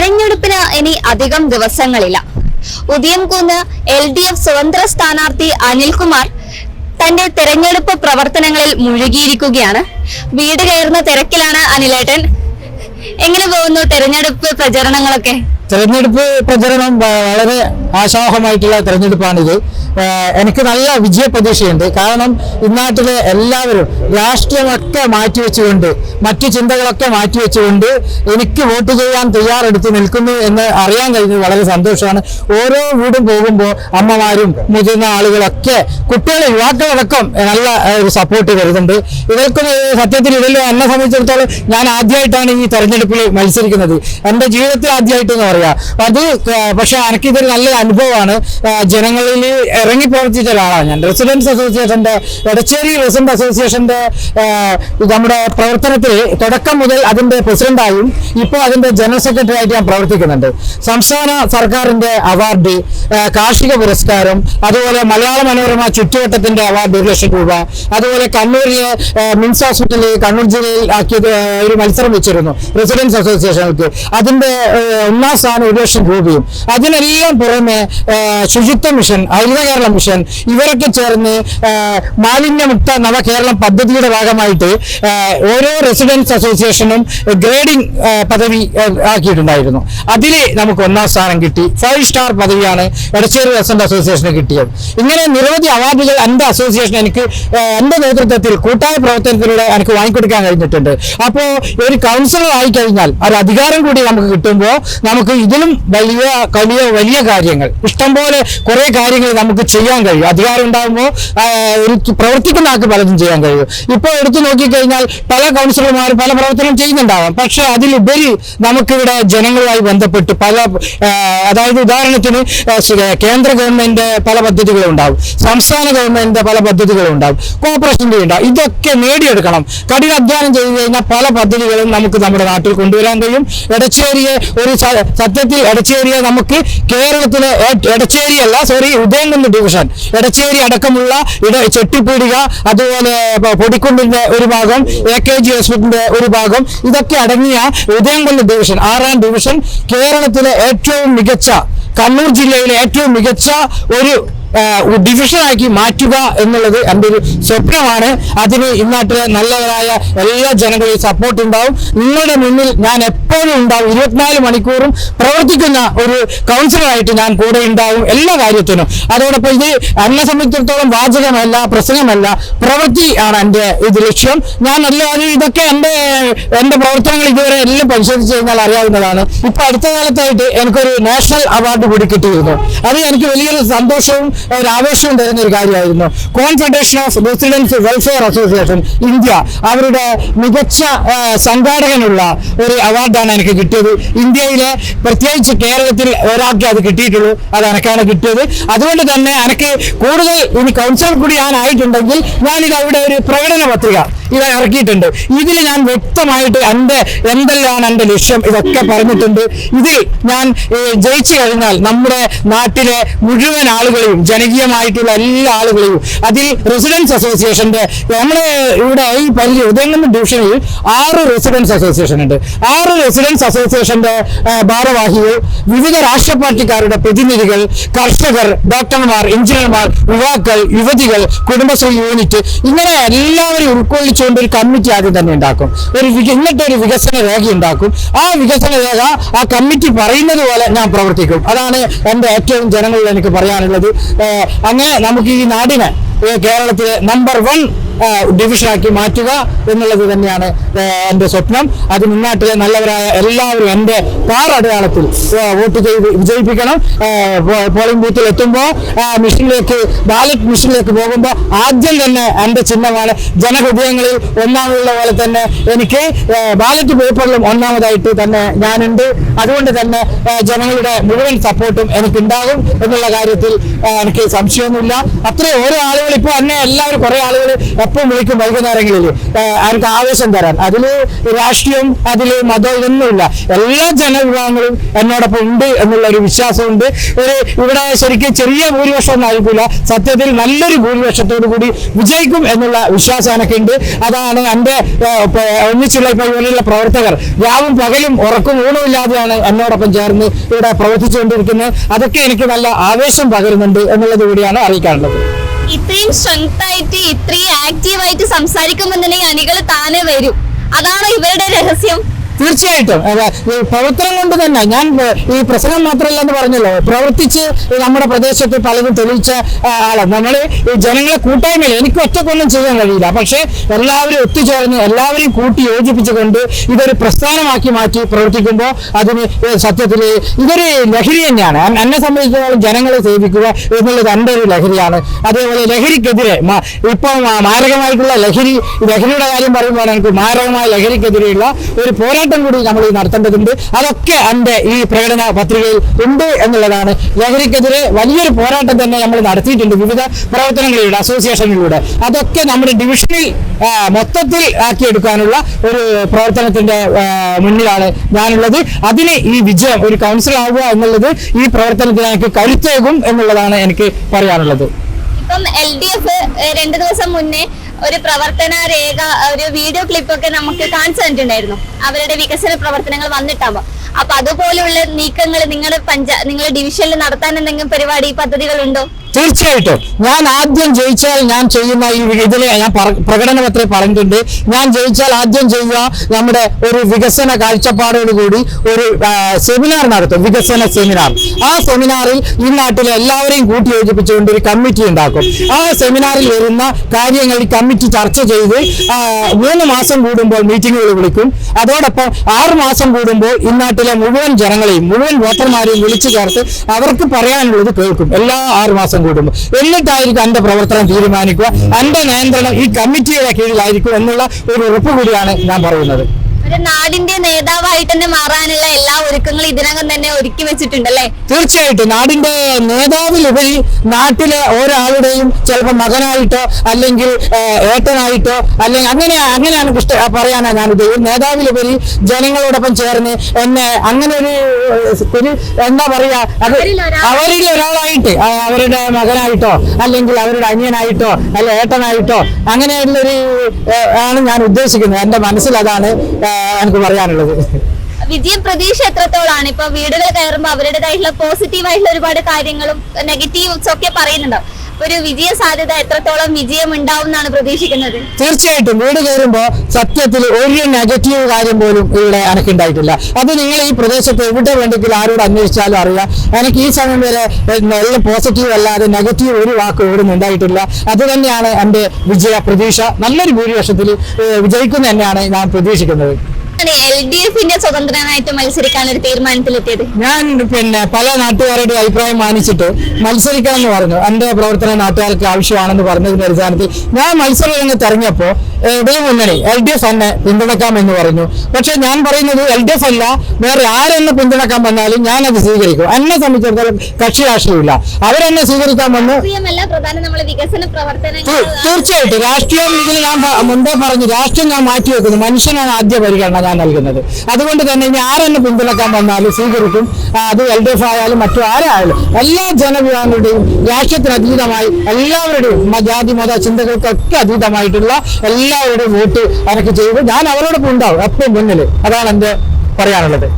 തെരഞ്ഞെടുപ്പിന് ഇനി അധികം ദിവസങ്ങളില്ല. ഉദയംകുന്ന് എൽ ഡി എഫ് സ്വതന്ത്ര സ്ഥാനാർത്ഥി അനിൽകുമാർ തന്റെ തെരഞ്ഞെടുപ്പ് പ്രവർത്തനങ്ങളിൽ മുഴുകിയിരിക്കുകയാണ്. വീട് കയറുന്ന തിരക്കിലാണ് അനിലേട്ടൻ. എങ്ങനെ പോകുന്നു തെരഞ്ഞെടുപ്പ് പ്രചരണങ്ങളൊക്കെ? തെരഞ്ഞെടുപ്പ് പ്രചരണം വളരെ ആശാവഹമായിട്ടുള്ള തെരഞ്ഞെടുപ്പാണിത്. എനിക്ക് നല്ല വിജയ പ്രതീക്ഷയുണ്ട് കാരണം ഇന്നാട്ടിലെ എല്ലാവരും രാഷ്ട്രീയമൊക്കെ മാറ്റിവെച്ചുകൊണ്ട് മറ്റു ചിന്തകളൊക്കെ മാറ്റിവെച്ചുകൊണ്ട് എനിക്ക് വോട്ട് ചെയ്യാൻ തയ്യാറെടുത്ത് നിൽക്കുന്നു എന്ന് അറിയാൻ കഴിഞ്ഞത് വളരെ സന്തോഷമാണ്. ഓരോ വീടും പോകുമ്പോൾ അമ്മമാരും മുതിർന്ന ആളുകളൊക്കെ കുട്ടികളെ യുവാക്കളടക്കം നല്ല ഒരു സപ്പോർട്ട് വരുന്നുണ്ട് ഇവർക്കും സത്യത്തിൽ ഇതെല്ലാം എന്നെ സംബന്ധിച്ചിടത്തോളം ഞാൻ ആദ്യമായിട്ടാണ് ഈ തെരഞ്ഞെടുപ്പിൽ മത്സരിക്കുന്നത്. എന്റെ ജീവിതത്തിൽ ആദ്യമായിട്ട് എന്ന് പറയാം. അത് പക്ഷെ എനിക്കിതൊരു നല്ലൊരു അനുഭവമാണ്. ജനങ്ങളിൽ ഇറങ്ങി പ്രവർത്തിച്ച ഒരാളാണ് ഞാൻ. റെസിഡൻസ് അസോസിയേഷന്റെ എടച്ചേരി റെസിഡന്റ് അസോസിയേഷന്റെ നമ്മുടെ പ്രവർത്തനത്തിൽ തുടക്കം മുതൽ അതിന്റെ പ്രസിഡന്റായും ഇപ്പോൾ അതിന്റെ ജനറൽ സെക്രട്ടറി ആയിട്ട് ഞാൻ പ്രവർത്തിക്കുന്നുണ്ട്. സംസ്ഥാന സർക്കാരിന്റെ അവാർഡ് കാർഷിക പുരസ്കാരം അതുപോലെ മലയാള മനോരമ ചുറ്റുവട്ടത്തിന്റെ അവാർഡ് ഒരു ലക്ഷം രൂപ അതുപോലെ കണ്ണൂരിലെ മിംസ് ഹോസ്പിറ്റലിൽ കണ്ണൂർ ജില്ലയിൽ ആക്കിയത് ഒരു മത്സരം വെച്ചിരുന്നു റെസിഡൻസ് അസോസിയേഷനുകൾക്ക് അതിന്റെ ഒന്നാം സ്ഥാനം ഒരു ലക്ഷം രൂപയും അതിനെല്ലാം പുറമെ ശുചിത്വ മിഷൻ ഹരിത കേരള മിഷൻ ഇവരൊക്കെ ചേർന്ന് മാലിന്യമുക്ത നവകേരളം പദ്ധതിയുടെ ഭാഗമായിട്ട് ഓരോ റെസിഡൻസ് അസോസിയേഷനും ഗ്രേഡിംഗ് പദവി ആക്കിയിട്ടുണ്ടായിരുന്നു. അതിൽ നമുക്ക് ഒന്നാം സ്ഥാനം കിട്ടി. ഫൈവ് സ്റ്റാർ പദവിയാണ് എടച്ചേരി റെസിഡന്റ് അസോസിയേഷന് കിട്ടിയത്. ഇങ്ങനെ നിരവധി അവാർഡുകൾ എന്റെ അസോസിയേഷൻ എനിക്ക് എന്റെ നേതൃത്വത്തിൽ കൂട്ടായ പ്രവർത്തനത്തിലൂടെ എനിക്ക് വാങ്ങിക്കൊടുക്കാൻ കഴിഞ്ഞിട്ടുണ്ട്. അപ്പോൾ ഒരു കൗൺസിലർ ആയി കഴിഞ്ഞാൽ ഒരു അധികാരം കൂടി നമുക്ക് കിട്ടുമ്പോൾ നമുക്ക് ഇതിലും വലിയ വലിയ വലിയ കാര്യങ്ങൾ. ഇഷ്ടംപോലെ കുറേ കാര്യങ്ങൾ നമുക്ക് ചെയ്യാൻ കഴിയും. അധികാരം ഉണ്ടാകുമ്പോൾ ഒരു പ്രവർത്തിക്കുന്ന ആൾക്ക് പലതും ചെയ്യാൻ കഴിയും. ഇപ്പോൾ എടുത്തു നോക്കിക്കഴിഞ്ഞാൽ പല കൗൺസിലർമാർ പല പ്രവർത്തനം ചെയ്യുന്നുണ്ടാവാം. പക്ഷെ അതിലുപരി നമുക്കിവിടെ ജനങ്ങളുമായി ബന്ധപ്പെട്ട് പല അതായത് ഉദാഹരണത്തിന് കേന്ദ്ര ഗവൺമെന്റ് പല പദ്ധതികളും ഉണ്ടാവും. സംസ്ഥാന ഗവൺമെന്റിന്റെ പല പദ്ധതികളും ഉണ്ടാവും. കോർപ്പറേഷന്റെ ഉണ്ടാവും. ഇതൊക്കെ നേടിയെടുക്കണം. കഠിനാധ്വാനം ചെയ്തു കഴിഞ്ഞാൽ പല പദ്ധതികളും നമുക്ക് നമ്മുടെ നാട്ടിൽ കൊണ്ടുവരാൻ കഴിയും. എടച്ചേരിയെ ഒരു സത്യത്തിൽ എടച്ചേരിയെ നമുക്ക് കേരളത്തിലെ എടച്ചേരിയല്ല സോറി ഉദയംകുന്ന് ഡിവിഷൻ. എടച്ചേരി അടക്കമുള്ള ഇട ചെട്ടിപ്പീടിക അതുപോലെ പൊടിക്കുണ്ടിന്റെ ഒരു ഭാഗം എ കെ ജി ഹോസ്പിറ്റലിന്റെ ഒരു ഭാഗം ഇതൊക്കെ അടങ്ങിയ ഉദയംകുന്ന് ഡിവിഷൻ ആറാം ഡിവിഷൻ കേരളത്തിലെ ഏറ്റവും മികച്ച കണ്ണൂർ ജില്ലയിലെ ഏറ്റവും മികച്ച ഒരു ഡിവിഷനാക്കി മാറ്റുക എന്നുള്ളത് എന്റെ ഒരു സ്വപ്നമാണ്. അതിന് ഇന്നാട്ടിലെ നല്ലവരായ എല്ലാ ജനങ്ങളെയും സപ്പോർട്ട് ഉണ്ടാവും. നിങ്ങളുടെ മുന്നിൽ ഞാൻ എപ്പോഴും ഉണ്ടാവും. ഇരുപത്തിനാല് മണിക്കൂറും പ്രവർത്തിക്കുന്ന ഒരു കൗൺസിലറായിട്ട് ഞാൻ കൂടെ ഉണ്ടാവും എല്ലാ കാര്യത്തിനും. അതോടൊപ്പം ഇത് എന്നെ സംബന്ധിച്ചിടത്തോളം വാചകമല്ല പ്രസംഗമല്ല. പ്രവൃത്തി ആണ് എന്റെ ഇത് ലക്ഷ്യം. ഞാൻ എല്ലാവരും ഇതൊക്കെ എന്റെ എന്റെ പ്രവർത്തനങ്ങൾ ഇതുവരെ എല്ലാം പരിശോധിച്ച് കഴിഞ്ഞാൽ അറിയാവുന്നതാണ്. ഇപ്പൊ അടുത്ത കാലത്തായിട്ട് എനിക്കൊരു നാഷണൽ അവാർഡ് കൂടി കിട്ടിയിരുന്നു. അത് എനിക്ക് വലിയൊരു സന്തോഷവും ഒരു ആവേശം തരുന്ന ഒരു കാര്യമായിരുന്നു. Confederation of residence welfare association India അവരുടെ മികച്ച സംഘാടകനുള്ള ഒരു അവാർഡാണ് എനിക്ക് കിട്ടിയത്. ഇന്ത്യയിലെ പ്രത്യേകിച്ച് കേരളത്തിൽ ഒരാൾക്ക് അത് കിട്ടിയിട്ടുള്ളൂ അത് എനക്കാണ് കിട്ടിയത്. അതുകൊണ്ട് തന്നെ എനിക്ക് കൂടുതൽ ഇനി കൗൺസിലർ കൂടി ഞാൻ ആയിട്ടുണ്ടെങ്കിൽ ഞാനിത് അവിടെ ഒരു പ്രകടന പത്രിക ഇത് ഇറക്കിയിട്ടുണ്ട്. ഇതിൽ ഞാൻ വ്യക്തമായിട്ട് എന്റെ എന്തെല്ലാം എന്റെ ലക്ഷ്യം ഇതൊക്കെ പറഞ്ഞിട്ടുണ്ട്. ഇതിൽ ഞാൻ ജയിച്ചു കഴിഞ്ഞാൽ നമ്മുടെ നാട്ടിലെ മുഴുവൻ ആളുകളെയും ജനകീയമായിട്ടുള്ള എല്ലാ ആളുകളെയും അതിൽ റെസിഡൻസ് അസോസിയേഷന്റെ നമ്മളെ ഇവിടെ ഈ പല്ലി ഉദയംകുന്ന് ഡിവിഷനിൽ ആറ് റെസിഡൻസ് അസോസിയേഷൻ ഉണ്ട്. ആറ് റെസിഡൻസ് അസോസിയേഷന്റെ ഭാരവാഹികൾ വിവിധ രാഷ്ട്രീയ പാർട്ടിക്കാരുടെ പ്രതിനിധികൾ കർഷകർ ഡോക്ടർമാർ എഞ്ചിനീയർമാർ യുവാക്കൾ യുവതികൾ കുടുംബശ്രീ യൂണിറ്റ് ഇങ്ങനെ എല്ലാവരും ഉൾക്കൊള്ളിച്ചുകൊണ്ട് ഒരു കമ്മിറ്റി ആദ്യം തന്നെ ഉണ്ടാക്കും. ഒരു ഇന്നത്തെ ഒരു വികസന രേഖ ഉണ്ടാക്കും. ആ വികസന രേഖ ആ കമ്മിറ്റി പറയുന്നത് പോലെ ഞാൻ പ്രവർത്തിക്കും. അതാണ് എന്റെ ഏറ്റവും ജനങ്ങളിൽ എനിക്ക് പറയാനുള്ളത്. അങ്ങനെ നമുക്ക് ഈ നാടിനെ കേരളത്തിലെ നമ്പർ വൺ ഡിവിഷനാക്കി മാറ്റുക എന്നുള്ളത് തന്നെയാണ് എന്റെ സ്വപ്നം. അത് മുന്നാട്ടിലെ നല്ലവരായ എല്ലാവരും എന്റെ പാറടയാളത്തിൽ വോട്ട് ചെയ്ത് വിജയിപ്പിക്കണം. പോളിംഗ് ബൂത്തിൽ എത്തുമ്പോൾ മിഷനിലേക്ക് ബാലറ്റ് മിഷനിലേക്ക് പോകുമ്പോൾ ആദ്യം തന്നെ എന്റെ ചിഹ്നമാണ് ജനഹൃദയങ്ങളിൽ ഒന്നാമതുള്ള പോലെ തന്നെ എനിക്ക് ബാലറ്റ് പേപ്പറിലും ഒന്നാമതായിട്ട് തന്നെ ഞാനുണ്ട്. അതുകൊണ്ട് തന്നെ ജനങ്ങളുടെ മുഴുവൻ സപ്പോർട്ടും എനിക്കുണ്ടാകും എന്നുള്ള കാര്യത്തിൽ എനിക്ക് സംശയമൊന്നുമില്ല. അത്രയും ഓരോ ആളുകൾ ഇപ്പോൾ തന്നെ എല്ലാവരും കുറേ ആളുകൾ എപ്പം വിളിക്കും വൈകുന്നേരങ്ങളിൽ. അവർക്ക് ആവേശം തരാൻ. അതിൽ രാഷ്ട്രീയം അതിൽ മതം ഇതൊന്നുമില്ല എല്ലാ ജനവിഭാഗങ്ങളും എന്നോടൊപ്പം ഉണ്ട് എന്നുള്ള ഒരു വിശ്വാസമുണ്ട്. ഒരു ഇവിടെ ശരിക്കും ചെറിയ ഭൂരിപക്ഷം ഒന്നും ആയിരിക്കില്ല സത്യത്തിൽ നല്ലൊരു ഭൂരിപക്ഷത്തോടു കൂടി വിജയിക്കും എന്നുള്ള വിശ്വാസം എനിക്കുണ്ട്. അതാണ് എന്റെ ഒന്നിച്ചുള്ള ഇപ്പോൾ ഇവരിലുള്ള പ്രവർത്തകർ. രാവും പകലും ഉറക്കും ഊണുമില്ലാതെയാണ് എന്നോടൊപ്പം ചേർന്ന് ഇവിടെ പ്രവർത്തിച്ചുകൊണ്ടിരിക്കുന്നത്. അതൊക്കെ എനിക്ക് നല്ല ആവേശം പകരുന്നുണ്ട് എന്നുള്ളത് കൂടിയാണ് അറിയിക്കാനുള്ളത്. ഇത്രയും സ്ട്രെങ്ത് ആയിട്ട് ഇത്രയും ആക്റ്റീവ് ആയിട്ട് തന്നെ അണികൾ താനെ വരും. അതാണ് ഇവരുടെ രഹസ്യം. തീർച്ചയായിട്ടും. പ്രവർത്തനം കൊണ്ട് തന്നെ ഞാൻ ഈ പ്രസംഗം മാത്രമല്ല എന്ന് പറഞ്ഞല്ലോ പ്രവർത്തിച്ച് നമ്മുടെ പ്രദേശത്ത് പലതും തെളിയിച്ച ആളാണ് നമ്മൾ ഈ ജനങ്ങളെ കൂട്ടായ്മയിൽ എനിക്ക് ഒറ്റക്കൊന്നും ചെയ്യാൻ കഴിയില്ല. പക്ഷേ എല്ലാവരും ഒത്തുചേർന്ന് എല്ലാവരെയും കൂട്ടി യോജിപ്പിച്ചുകൊണ്ട് ഇതൊരു പ്രസ്ഥാനമാക്കി മാറ്റി പ്രവർത്തിക്കുമ്പോൾ അതിന് സത്യത്തിൽ ഇതൊരു ലഹരി തന്നെയാണ്. എന്നെ സംബന്ധിച്ചിടത്തോളം ജനങ്ങളെ സേവിക്കുക എന്നുള്ളത് എന്റെ ഒരു ലഹരിയാണ്. അതേപോലെ ലഹരിക്കെതിരെ മാ- മാരകമായിട്ടുള്ള ലഹരി ലഹരിയുടെ കാര്യം പറയുമ്പോൾ എനിക്ക് മാരകമായ ലഹരിക്കെതിരെയുള്ള ഒരു പോരാട്ടം കൂടി നമ്മൾ ഈ നടത്തേണ്ടതുണ്ട്. അതൊക്കെ എന്റെ ഈ പ്രകടന പത്രികയിൽ ഉണ്ട് എന്നുള്ളതാണ്. ലഹരിക്കെതിരെ വലിയൊരു പോരാട്ടം തന്നെ നമ്മൾ നടത്തിയിട്ടുണ്ട് വിവിധ പ്രവർത്തനങ്ങളിലൂടെ അസോസിയേഷനിലൂടെ അതൊക്കെ നമ്മുടെ ഡിവിഷനിൽ മൊത്തത്തിൽ ആക്കിയെടുക്കാനുള്ള ഒരു പ്രവർത്തനത്തിന്റെ മുന്നിലാണ് ഞാനുള്ളത്. അതിന് ഈ വിജയം ഒരു കൗൺസിൽ ആവുക എന്നുള്ളത് ഈ പ്രവർത്തനത്തിന് എനിക്ക് കരുത്തേകും എന്നുള്ളതാണ് എനിക്ക് പറയാനുള്ളത്. ഇപ്പം എൽ ഡി എഫ് രണ്ടു ദിവസം മുന്നേ ഒരു പ്രവർത്തന രേഖ ഒരു വീഡിയോ ക്ലിപ്പൊക്കെ നമുക്ക് കാണിച്ചു തന്നിട്ടുണ്ടായിരുന്നു. അവരുടെ വികസന പ്രവർത്തനങ്ങൾ വന്നിട്ടാവുക അപ്പൊ അതുപോലുള്ള നീക്കങ്ങൾ നിങ്ങളുടെ പഞ്ചാ നിങ്ങളുടെ ഡിവിഷനിൽ നടത്താൻ എന്തെങ്കിലും പരിപാടി പദ്ധതികളുണ്ടോ? തീർച്ചയായിട്ടും. ഞാൻ ആദ്യം ജയിച്ചാൽ ഞാൻ ചെയ്യുന്ന ഈ ഇതിൽ ഞാൻ പ്രകടനപത്രം പറഞ്ഞിട്ടുണ്ട്. ഞാൻ ജയിച്ചാൽ ആദ്യം ചെയ്യുക നമ്മുടെ ഒരു വികസന കാഴ്ചപ്പാടോടുകൂടി ഒരു സെമിനാർ നടത്തും. വികസന സെമിനാർ ആ സെമിനാറിൽ ഈ നാട്ടിലെ എല്ലാവരെയും കൂട്ടി യോജിപ്പിച്ചുകൊണ്ട് ഒരു കമ്മിറ്റി ഉണ്ടാക്കും. ആ സെമിനാറിൽ വരുന്ന കാര്യങ്ങൾ ഈ കമ്മിറ്റി ചർച്ച ചെയ്ത് മൂന്ന് മാസം കൂടുമ്പോൾ മീറ്റിങ്ങുകൾ വിളിക്കും. അതോടൊപ്പം ആറ് മാസം കൂടുമ്പോൾ ഈ നാട്ടിലെ മുഴുവൻ ജനങ്ങളെയും മുഴുവൻ വോട്ടർമാരെയും വിളിച്ചു ചേർത്ത് അവർക്ക് പറയാനുള്ളത് കേൾക്കും. എല്ലാ ആറ് മാസം കൂടുമ്പോൾ എന്നിട്ടായിരിക്കും എന്റെ പ്രവർത്തനം തീരുമാനിക്കുക. എന്റെ നിയന്ത്രണം ഈ കമ്മിറ്റിയുടെ കീഴിലായിരിക്കും എന്നുള്ള ഒരു ഉറപ്പ് കൂടിയാണ് ഞാൻ പറയുന്നത്. ഒരു നാടിന്റെ നേതാവായിട്ട് തന്നെ മാറാനുള്ള എല്ലാ ഒരുക്കങ്ങളും ഇതിനകം തന്നെ ഒരുക്കി വെച്ചിട്ടുണ്ടല്ലേ? തീർച്ചയായിട്ടും. നാടിന്റെ നേതാവിലുപരി നാട്ടിലെ ഒരാളുടെയും ചിലപ്പോൾ മകനായിട്ടോ അല്ലെങ്കിൽ ഏട്ടനായിട്ടോ അല്ലെങ്കിൽ അങ്ങനെ അങ്ങനെയാണ് ഇഷ്ട പറയാനാണ് ഞാൻ ഉദ്ദേശിച്ചത് നേതാവിലുപരി ജനങ്ങളോടൊപ്പം ചേർന്ന് എന്നെ അങ്ങനെ ഒരു എന്താ പറയാ അത് അവരിൽ ഒരാളായിട്ട് അവരുടെ മകനായിട്ടോ അല്ലെങ്കിൽ അവരുടെ അനിയനായിട്ടോ അല്ലെ ഏട്ടനായിട്ടോ അങ്ങനെയുള്ളൊരു ആണ് ഞാൻ ഉദ്ദേശിക്കുന്നത്. എന്റെ മനസ്സിൽ അതാണ് എനിക്ക് പറയാനുള്ളത്? വിജയം പ്രതീക്ഷ എത്രത്തോളാണ്? ഇപ്പൊ വീടുകൾ കയറുമ്പോൾ അവരുടേതായിട്ടുള്ള പോസിറ്റീവ് ആയിട്ടുള്ള ഒരുപാട് കാര്യങ്ങളും നെഗറ്റീവ്സ് ഒക്കെ പറയുന്നുണ്ടാവും. ഒരു വിജയ സാധ്യത എത്രത്തോളം വിജയം ഉണ്ടാവും എന്നാണ് പ്രതീക്ഷിക്കുന്നത്? തീർച്ചയായിട്ടും. വീട് കയറുമ്പോൾ സത്യത്തിൽ ഒരു നെഗറ്റീവ് കാര്യം പോലും ഇവിടെ എനിക്കുണ്ടായിട്ടില്ല അത് നിങ്ങൾ ഈ പ്രദേശത്ത് എവിടെ വേണ്ടെങ്കിലും ആരോട് അന്വേഷിച്ചാലും അറിയാം. എനിക്ക് ഈ സമയം വരെ നല്ല പോസിറ്റീവ് അല്ലാതെ നെഗറ്റീവ് ഒരു വാക്ക് ഇവിടെ ഉണ്ടായിട്ടില്ല. അത് തന്നെയാണ് എന്റെ വിജയ പ്രതീക്ഷ. നല്ലൊരു ഭൂരിപക്ഷത്തിൽ വിജയിക്കുന്ന തന്നെയാണ് ഞാൻ പ്രതീക്ഷിക്കുന്നത്. എൽ ഡി എഫിന്റെ സ്വതന്ത്രനായിട്ട് മത്സരിക്കാൻ ഒരു തീരുമാനത്തിലെത്തിയത്? ഞാൻ പിന്നെ പല നാട്ടുകാരുടെ അഭിപ്രായം മാനിച്ചിട്ട് മത്സരിക്കണം എന്ന് പറഞ്ഞു. എന്റെ പ്രവർത്തനം നാട്ടുകാർക്ക് ആവശ്യമാണെന്ന് പറഞ്ഞതിന്റെ അടിസ്ഥാനത്തിൽ ഞാൻ മത്സര രംഗത്ത് ഇറങ്ങിയപ്പോൾ മുന്നണി എൽ ഡി എഫ് എന്നെ പിന്തുണക്കാം എന്ന് പറഞ്ഞു. പക്ഷെ ഞാൻ പറയുന്നത് എൽ ഡി എഫ് അല്ല വേറെ ആരെന്നെ പിന്തുണക്കാൻ വന്നാലും ഞാൻ അത് സ്വീകരിക്കും. എന്നെ സംബന്ധിച്ചിടത്തോളം കക്ഷി രാഷ്ട്രീയമില്ല. അവരെന്നെ സ്വീകരിക്കാൻ വന്നു തീർച്ചയായിട്ടും. രാഷ്ട്രീയം ഇതിൽ ഞാൻ മുൻപേ മുമ്പേ പറഞ്ഞു രാഷ്ട്രീയം ഞാൻ മാറ്റി വെക്കുന്നു മനുഷ്യനാണ് ആദ്യ പരിഗണന. ഞാൻ നൽകുന്നത്. അതുകൊണ്ട് തന്നെ ഇനി ആരെന്നെ പിന്തുണക്കാൻ വന്നാലും സ്വീകരിക്കും. അത് എൽ ഡി എഫ് ആയാലും മറ്റു ആരായാലും എല്ലാ ജനവിഭാഗങ്ങളുടെയും രാഷ്ട്രീയത്തിന് അതീതമായി എല്ലാവരുടെയും ജാതി മത ചിന്തകൾക്കൊക്കെ അതീതമായിട്ടുള്ള എല്ലാവരുടെയും വോട്ട് അവർക്ക് ചെയ്ത്. ഞാൻ അവരോടൊപ്പം ഉണ്ടാവും എപ്പോഴും മുന്നിൽ അതാണ് എന്റെ പറയാനുള്ളത്.